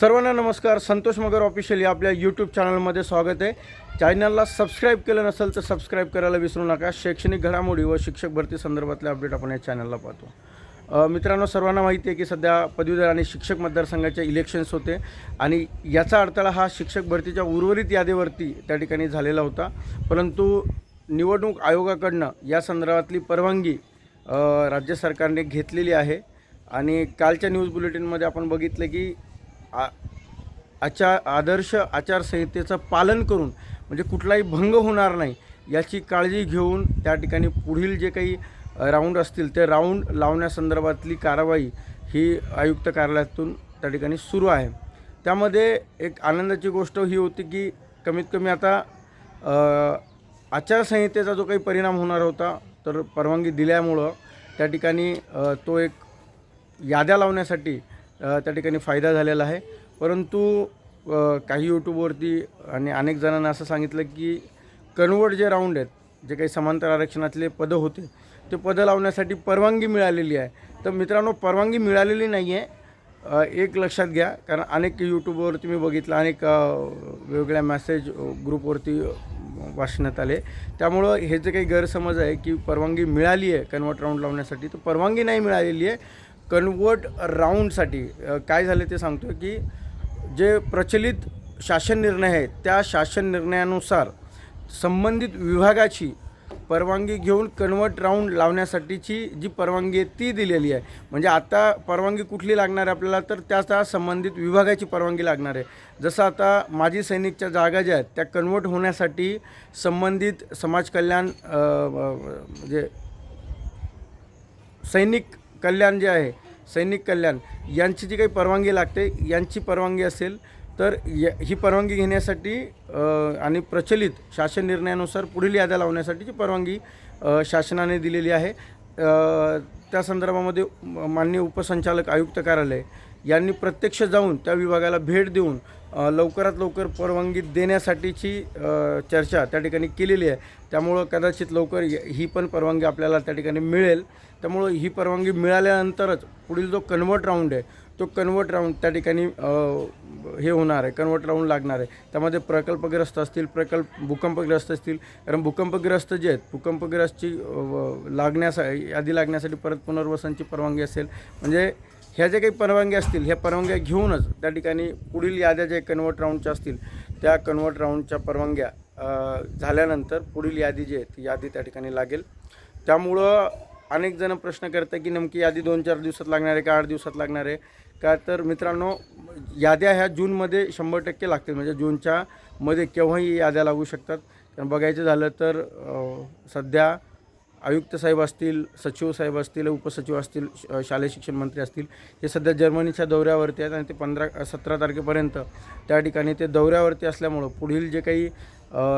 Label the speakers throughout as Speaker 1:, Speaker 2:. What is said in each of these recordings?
Speaker 1: सर्वांना नमस्कार. संतोष मगर ऑफिशियल या आपल्या यूट्यूब चॅनलमध्ये स्वागत आहे. चॅनलला सबस्क्राईब केलं नसेल तर सबस्क्राईब करायला विसरू नका. शैक्षणिक घडामोडी व शिक्षक भरती संदर्भातले अपडेट आपण या चॅनलला पाहतो. मित्रांनो सर्वांना माहिती आहे की सध्या पदवीधर आणि शिक्षक मतदारसंघाचे इलेक्शन्स होते आणि याचा अडथळा हा शिक्षक भरतीच्या उर्वरित यादीवरती त्या ठिकाणी झालेला होता. परंतु निवडणूक आयोगाकडनं या संदर्भातली परवानगी राज्य सरकारने घेतलेली आहे. आणि कालच्या न्यूज बुलेटिनमध्ये आपण बघितलं की आ आचार आदर्श आचारसंहितेचं पालन करून म्हणजे कुठलाही भंग होणार नाही याची काळजी घेऊन त्या ठिकाणी पुढील जे काही राऊंड असतील ते राऊंड लावण्यासंदर्भातली कारवाई ही आयुक्त कार्यालयातून त्या ठिकाणी सुरू आहे. त्यामध्ये एक आनंदाची गोष्ट ही होती की कमीत कमी आता आचारसंहितेचा जो काही परिणाम होणार होता तर परवानगी दिल्यामुळं त्या ठिकाणी तो एक याद्या लावण्यासाठी त्या ठिकाणी फायदा झालेला आहे. परंतु काही यूट्यूबवरती आणि अनेक जणांना असं सांगितलं की कन्वर्ट जे राऊंड आहेत जे काही समांतर आरक्षणातले पदं होते ते पदं लावण्यासाठी परवानगी मिळालेली आहे. तर मित्रांनो परवानगी मिळालेली नाही आहे एक लक्षात घ्या कारण अनेक यूट्यूबवरती मी बघितलं अनेक वेगवेगळ्या मॅसेज ग्रुपवरती वाचण्यात आले. त्यामुळं हे जे काही गैरसमज आहे की परवानगी मिळाली आहे कन्वर्ट राऊंड लावण्यासाठी तर परवानगी नाही मिळालेली आहे. कन्वर्ट राऊंडसाठी काय झालं ते सांगतो की जे प्रचलित शासन निर्णय आहेत त्या शासन निर्णयानुसार संबंधित विभागाची परवानगी घेऊन कन्वर्ट राऊंड लावण्यासाठीची जी परवानगी आहे ती दिलेली आहे. म्हणजे आता परवानगी कुठली लागणार आहे आपल्याला तर त्याचा संबंधित विभागाची परवानगी लागणार आहे. जसं आता माजी सैनिकच्या जागा ज्या आहेत त्या कन्वर्ट होण्यासाठी संबंधित समाज कल्याण म्हणजे सैनिक कल्याण जे आहे सैनिक कल्याण यांची जी काही परवानगी लागते यांची परवानगी असेल तर य ही परवानगी घेण्यासाठी आणि प्रचलित शासन निर्णयानुसार पुढील याद्या लावण्यासाठीची परवानगी शासनाने दिलेली आहे त्या संदर्भामध्ये माननीय उपसंचालक आयुक्त कार्यालय यांनी प्रत्यक्ष जाऊन त्या विभागाला भेट देऊन लवकरात लवकर परवानगी देण्यासाठीची चर्चा त्या ठिकाणी केलेली आहे. त्यामुळं कदाचित लवकर ही पण परवानगी आपल्याला त्या ठिकाणी मिळेल. त्यामुळं ही परवानगी मिळाल्यानंतरच पुढील जो कन्वर्ट राऊंड आहे तो कन्वर्ट राऊंड त्या ठिकाणी हे होणार आहे कन्वर्ट राऊंड लागणार आहे. त्यामध्ये प्रकल्पग्रस्त असतील प्रकल्प भूकंपग्रस्त असतील. कारण भूकंपग्रस्त जे आहेत भूकंपग्रस्तची लागण्यासा यादी लागण्यासाठी परत पुनर्वसनची परवानगी असेल. म्हणजे ह्या ज्या काही परवानग्या असतील ह्या परवानग्या घेऊनच त्या ठिकाणी पुढील याद्या ज्या कन्वर्ट राऊंडच्या असतील त्या कन्वर्ट राऊंडच्या परवानग्या झाल्यानंतर पुढील यादी जी आहे ती यादी त्या ठिकाणी लागेल. त्यामुळं अनेक जण प्रश्न करतात की नेमकी यादी दोन चार दिवसात लागणार आहे का आठ दिवसात लागणार आहे? का तर मित्रांनो याद्या ह्या जूनमध्ये शंभर टक्के लागतील म्हणजे जूनच्या मध्ये केव्हाही याद्या लागू शकतात. कारण बघायचं झालं तर सध्या आयुक्त साहेब असतील सचिव साहेब असतील उपसचिव असतील श- शालेय शिक्षण मंत्री असतील हे सध्या जर्मनीच्या दौऱ्यावरती आहेत आणि ते पंधरा सतरा तारखेपर्यंत त्या ठिकाणी ते दौऱ्यावरती असल्यामुळं पुढील जे काही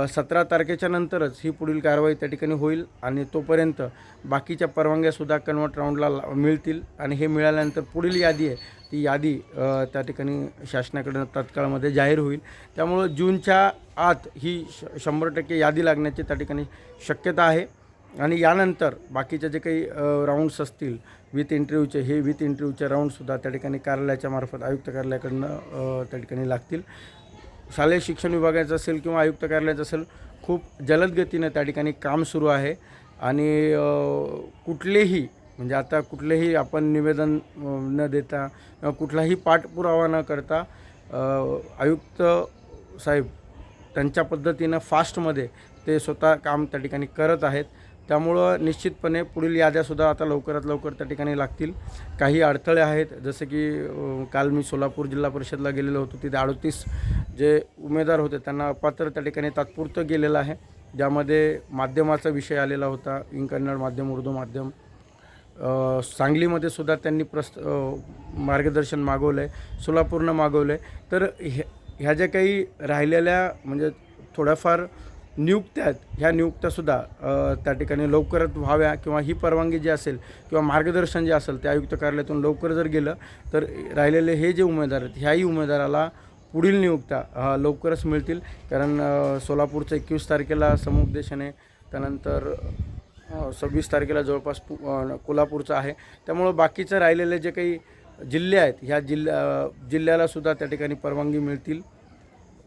Speaker 1: सतरा तारखेच्या नंतरच ही पुढील कारवाई त्या ठिकाणी होईल आणि तोपर्यंत बाकीच्या परवानग्यासुद्धा कन्वर्ट राऊंडला मिळतील आणि हे मिळाल्यानंतर पुढील यादी आहे ती यादी त्या ठिकाणी शासनाकडनं तत्काळमध्ये जाहीर होईल. त्यामुळं जूनच्या आत ही श शंभर टक्के यादी लागण्याची त्या ठिकाणी शक्यता आहे. आणि यानंतर बाकीचे जे काही राऊंड्स असतील विथ इंटरव्ह्यूचे हे विथ इंटरव्ह्यूचे राऊंडसुद्धा त्या ठिकाणी कार्यालयाच्या मार्फत आयुक्त कार्यालयाकडनं त्या ठिकाणी लागतील. शालेय शिक्षण विभागाचं असेल किंवा आयुक्त कार्यालयाचं असेल खूप जलद गतीनं त्या ठिकाणी काम सुरू आहे. आणि कुठलेही म्हणजे आता कुठलेही आपण निवेदन न देता किंवा कुठलाही पाठपुरावा न करता आयुक्त साहेब त्यांच्या पद्धतीनं फास्टमध्ये ते स्वतः काम त्या ठिकाणी करत आहेत. त्यामुळं निश्चितपणे पुढील याद्यासुद्धा आता लवकरात लवकर त्या ठिकाणी लागतील. काही अडथळे आहेत जसं की काल मी सोलापूर जिल्हा परिषदला गेलेलो होतो तिथे अडतीस जे उमेदवार होते त्यांना अपात्र त्या ठिकाणी तात्पुरतं गेलेलं आहे. ज्यामध्ये माध्यमाचा विषय आलेला होता इंग कन्नड माध्यम उर्दू माध्यम. सांगलीमध्ये सुद्धा त्यांनी प्रस्त मार्गदर्शन मागवलं आहे सोलापूरनं मागवलं आहे तर ह्या ह्या ज्या काही राहिलेल्या म्हणजे थोड्याफार नियुक्त्या आहेत ह्या नियुक्त्यासुद्धा त्या ठिकाणी लवकरच व्हाव्या किंवा ही परवानगी जी असेल किंवा मार्गदर्शन जे असेल त्या आयुक्त कार्यालयातून लवकर जर गेलं तर राहिलेले हे जे उमेदवार आहेत ह्याही उमेदवाराला पुढील नियुक्त्या लवकरच मिळतील. कारण सोलापूरचं एकवीस तारखेला समुपदेशन आहे त्यानंतर सव्वीस तारखेला जवळपास पु कोल्हापूरचं आहे. त्यामुळं बाकीचं राहिलेले जे काही जिल्हे आहेत ह्या जिल्ह्या जिल्ह्यालासुद्धा त्या ठिकाणी परवानगी मिळतील.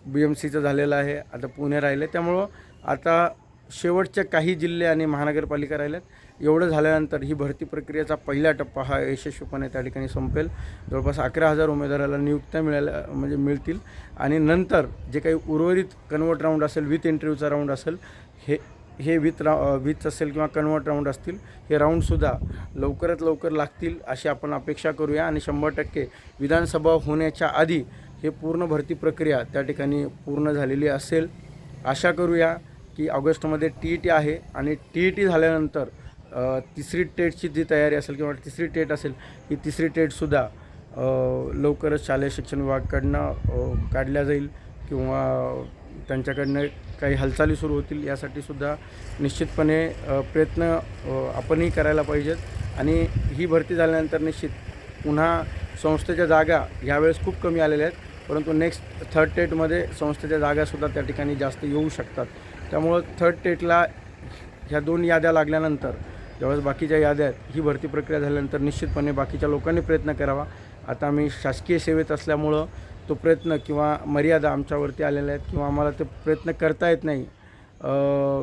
Speaker 1: बी एम सीचं झालेलं आहे आता पुणे राहिले. त्यामुळं आता शेवटच्या काही जिल्हे आणि महानगरपालिका राहिल्यात एवढं झाल्यानंतर ही भरती प्रक्रियेचा पहिला टप्पा हा यशस्वीपणे त्या ठिकाणी संपेल. जवळपास अकरा हजार उमेदवाराला नियुक्त्या मिळाल्या म्हणजे मिळतील. आणि नंतर जे काही उर्वरित कन्वर्ट राऊंड असेल विथ इंटरव्ह्यूचा राऊंड असेल हे हे विथ रा विथ असेल किंवा कन्वर्ट राऊंड असतील हे राऊंडसुद्धा लवकरात लवकर लागतील अशी आपण अपेक्षा करूया. आणि शंभर टक्के विधानसभा होण्याच्या आधी हे पूर्ण भरती प्रक्रिया त्या ठिकाणी पूर्ण झालेली असेल. आशा करूया की ऑगस्टमध्ये टी ई टी आहे आणि टी ई टी झाल्यानंतर तिसरी टेटची जी तयारी असेल किंवा तिसरी टेट असेल ही तिसरी टेटसुद्धा लवकरच शालेय शिक्षण विभागाकडनं काढल्या जाईल किंवा त्यांच्याकडनं काही हालचाली सुरू होतील यासाठी सुद्धा निश्चितपणे प्रयत्न आपणही करायला पाहिजेत. आणि ही भरती झाल्यानंतर निश्चित पुन्हा संस्थेच्या जागा यावेळेस खूप कमी आलेल्या आहेत. परंतु नेक्स्ट थर्ड टेटमध्ये संस्थेच्या जागासुद्धा त्या ठिकाणी जास्त येऊ शकतात. त्यामुळं थर्ड टेटला ह्या दोन याद्या लागल्यानंतर ज्यावेळेस बाकीच्या याद्या आहेत ही भरती प्रक्रिया झाल्यानंतर निश्चितपणे बाकीच्या लोकांनी प्रयत्न करावा. आता आम्ही शासकीय सेवेत असल्यामुळं तो प्रयत्न किंवा मर्यादा आमच्यावरती आलेल्या आहेत किंवा आम्हाला ते प्रयत्न करता येत नाही.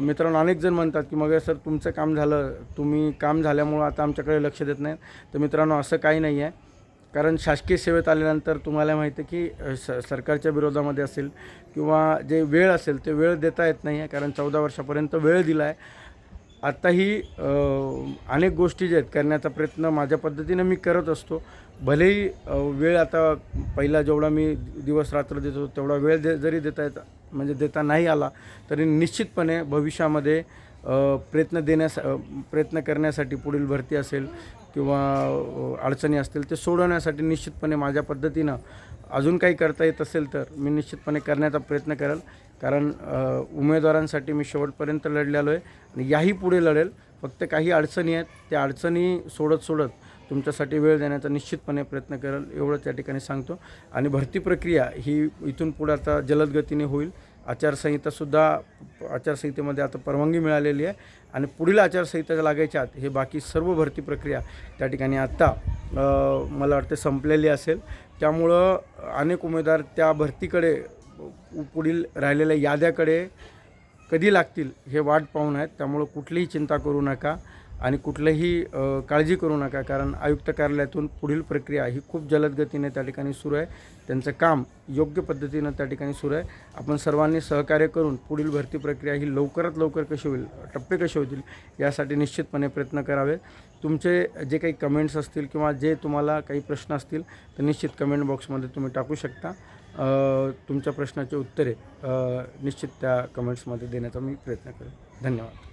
Speaker 1: मित्रांनो अनेक जण म्हणतात की मग सर तुमचं काम झालं तुम्ही काम झाल्यामुळं आता आमच्याकडे लक्ष देत नाही तर मित्रांनो असं काही नाही आहे कारण शासकीय सेवेत आल्यानंतर तुम्हाला माहिती आहे की स सरकारच्या विरोधामध्ये असेल किंवा जे वेळ असेल ते वेळ देता येत नाही आहे कारण चौदा वर्षापर्यंत वेळ दिला आहे आत्ताही अनेक गोष्टी ज्या आहेत करण्याचा प्रयत्न माझ्या पद्धतीनं मी करत असतो. भलेही वेळ आता पहिला जेवढा मी दिवस रात्र देतो तेवढा वेळ दे जरी देता येत म्हणजे देता नाही आला तरी निश्चितपणे भविष्यामध्ये प्रयत्न देण्यास प्रयत्न करण्यासाठी पुढील भरती असेल किंवा अडचणी असतील ते सोडवण्यासाठी निश्चितपणे माझ्या पद्धतीनं अजून काही करता येत असेल तर मी निश्चितपणे करण्याचा प्रयत्न करेल. कारण उमेदवारांसाठी मी शेवटपर्यंत लढलेलो आहे आणि याही पुढे लढेल. फक्त काही अडचणी आहेत. त्या अडचणी सोडत सोडत तुमच्यासाठी वेळ देण्याचा निश्चितपणे प्रयत्न करेल. एवढं त्या ठिकाणी सांगतो. आणि भरती प्रक्रिया ही इथून पुढे आता जलदगतीने होईल. आचारसंहितासुद्धा आचारसंहितेमध्ये आता परवानगी मिळालेली आहे आणि पुढील आचारसंहिता लागायच्या आत हे बाकी सर्व भरती प्रक्रिया त्या ठिकाणी आत्ता मला वाटते संपलेली असेल. त्यामुळं अनेक उमेदवार त्या भरतीकडे पुढील राहिलेल्या याद्याकडे कधी लागतील हे वाट पाहून आहेत. त्यामुळं कुठलीही चिंता करू नका. आणि कुठलंही काळजी करू नका कारण आयुक्त कार्यालयातून पुढील प्रक्रिया ही खूप जलद गतीने त्या ठिकाणी सुरू आहे. त्यांचं काम योग्य पद्धतीनं त्या ठिकाणी सुरू आहे. आपण सर्वांनी सहकार्य करून पुढील भरती प्रक्रिया ही लवकरात लवकर कशी होईल टप्पे कसे होतील यासाठी निश्चितपणे प्रयत्न करावे. तुमचे जे काही कमेंट्स असतील किंवा जे तुम्हाला काही प्रश्न असतील तर निश्चित कमेंट बॉक्समध्ये तुम्ही टाकू शकता. तुमच्या प्रश्नाची उत्तरे निश्चित त्या कमेंट्समध्ये देण्याचा मी प्रयत्न करेन. धन्यवाद.